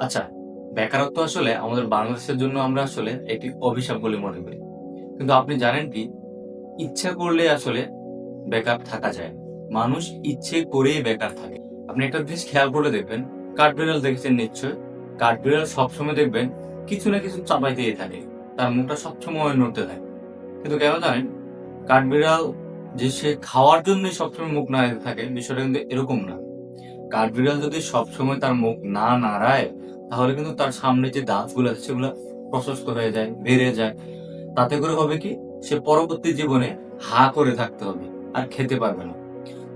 আচ্ছা বেকারত্ব আসলে আমাদের বাংলাদেশের জন্য আমরা আসলে একটি অভিশাপ বলে মনে করি। কিন্তু আপনি জানেন কি? ইচ্ছা করলে আসলে বেকার থাকা যায় মানুষ ইচ্ছে করেই বেকার থাকে। আপনি একটা জিনিস খেয়াল করে দেখবেন, কাঠবিড়াল দেখেছেন নিশ্চয়? কাঠবিড়াল সবসময় দেখবেন কিছু না কিছু চাপাইতেই থাকে, তার মুখটা সবসময় নড়তে থাকে। কিন্তু কেন জানেন? কাঠবিড়াল যে সে খাওয়ার জন্যই সবসময় মুখ নাড়াতে থাকে, বিষয়টা কিন্তু এরকম না। কাঠবিড়াল যদি সবসময় তার মুখ না নাড়ায় তাহলে কিন্তু তার সামনে যে দাঁতগুলো আছে, সেগুলো প্রশস্ত হয়ে যায়, বেড়ে যায়। তাতে করে হবে কি, সে পরবর্তী জীবনে হা করে থাকতে হবে আর খেতে পারবে না।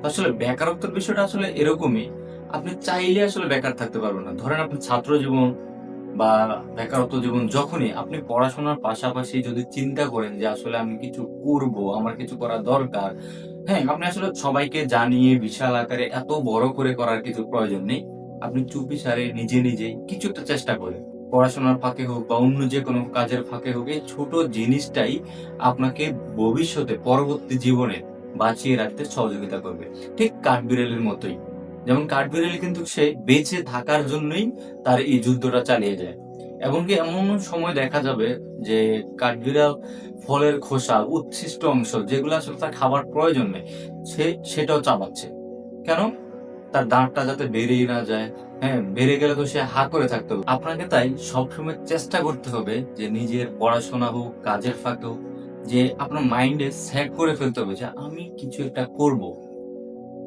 আসলে বেকারত্বের বিষয়টা আসলে এরকমই, আপনি চাইলে আসলে বেকার থাকতে পারবেন না। ধরেন আপনি ছাত্র জীবন বা বেকারত্ব জীবন যখনই আপনি পড়াশোনার পাশাপাশি যদি চিন্তা করেন যে আসলে আমি কিছু করব, আমার কিছু করা দরকার হ্যাঁ আপনি আসলে সবাইকে জানিয়ে, বিশাল আকারে এত বড় করে করার কিছু প্রয়োজন নেই। আপনি চুপি সারে নিজে নিজেই কিছু একটা চেষ্টা করেন। পড়াশোনার ফাঁকে হোক বা অন্য যে কোনো কাজের ফাঁকে হোক, এই ছোট জিনিসটাই আপনাকে ভবিষ্যতে, পরবর্তী জীবনে বাঁচিয়ে রাখতে সহযোগিতা করবে। ঠিক কাঠবিড়ালের মতোই। যেমন কাঠবিড়াল কিন্তু সে বেঁচে থাকার জন্যই তার এই যুদ্ধটা চালিয়ে যায়। এমনকি এমন সময় দেখা যাবে যে কাঠবিড়াল ফলের খোসা, উচ্ছিষ্ট অংশ যেগুলো আসলে তার খাবার প্রয়োজন নেই, সে সেটাও চাবাচ্ছে। কেন? তার দাঁতটা যাতে বেরিয়ে না যায় হ্যাঁ বেড়ে গেলে তো সে হা করে থাকতে। হবে আপনাকে তাই সবসময় চেষ্টা করতে হবে যে নিজের পড়াশোনা হোক, কাজের ফাঁকে হোক, যে আপনার মাইন্ডে সেট করে ফেলতে হবে যে আমি কিছু একটা করব।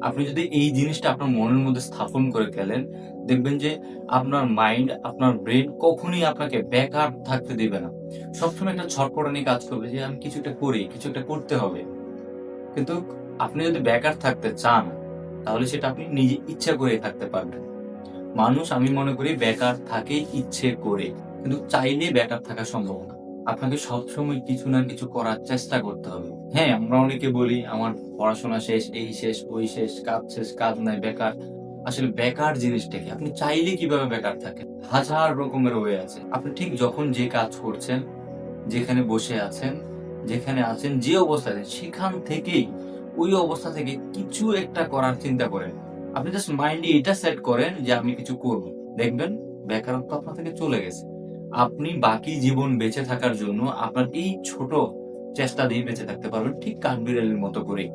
আপনি যদি এই জিনিসটা আপনার মনের মধ্যে স্থাপন করে ফেলেন, দেখবেন যে আপনার মাইন্ড, আপনার ব্রেন কখনোই আপনাকে বেকার থাকতে দেবে না। সবসময় একটা ছটপটানি কাজ করবে যে আমি কিছু একটা করি, কিছু একটা করতে হবে। কিন্তু আপনি যদি বেকার থাকতে চান তাহলে সেটা আপনি নিজে ইচ্ছা করে থাকতে পারবেন। মানুষ আমি মনে করি বেকার থাকেই ইচ্ছে করে, কিন্তু চাইলে বেকার থাকা সম্ভব না। আপনাকে সবসময় কিছু না কিছু করার চেষ্টা করতে হবে। হ্যাঁ আমরা অনেকে বলি, আমার পড়াশোনা শেষ, এই শেষ, ওই শেষ, কাজ শেষ, কাজ নাই, বেকার। আসলে বেকার জিনিসটা কি? আপনি চাইলে কীভাবে বেকার থাকেন? হাজার রকমের ওয়ে আছে। আপনি ঠিক যখন যে কাজ করছেন, যেখানে বসে আছেন, যেখানে আছেন, যে অবস্থায় সেখান থেকেই ওই অবস্থা থেকে কিছু একটা করার চিন্তা করেন। আপনি জাস্ট মাইন্ডে এটা সেট করেন যে আমি কিছু করব দেখবেন বেকারত্ব আপনার থেকে চলে গেছে। আপনি বাকি জীবন বেঁচে থাকার জন্য আপনার এই ছোট চেষ্টা দিয়ে বেঁচে থাকতে পারবেন ঠিক কাঠবিড়ালের মতো করে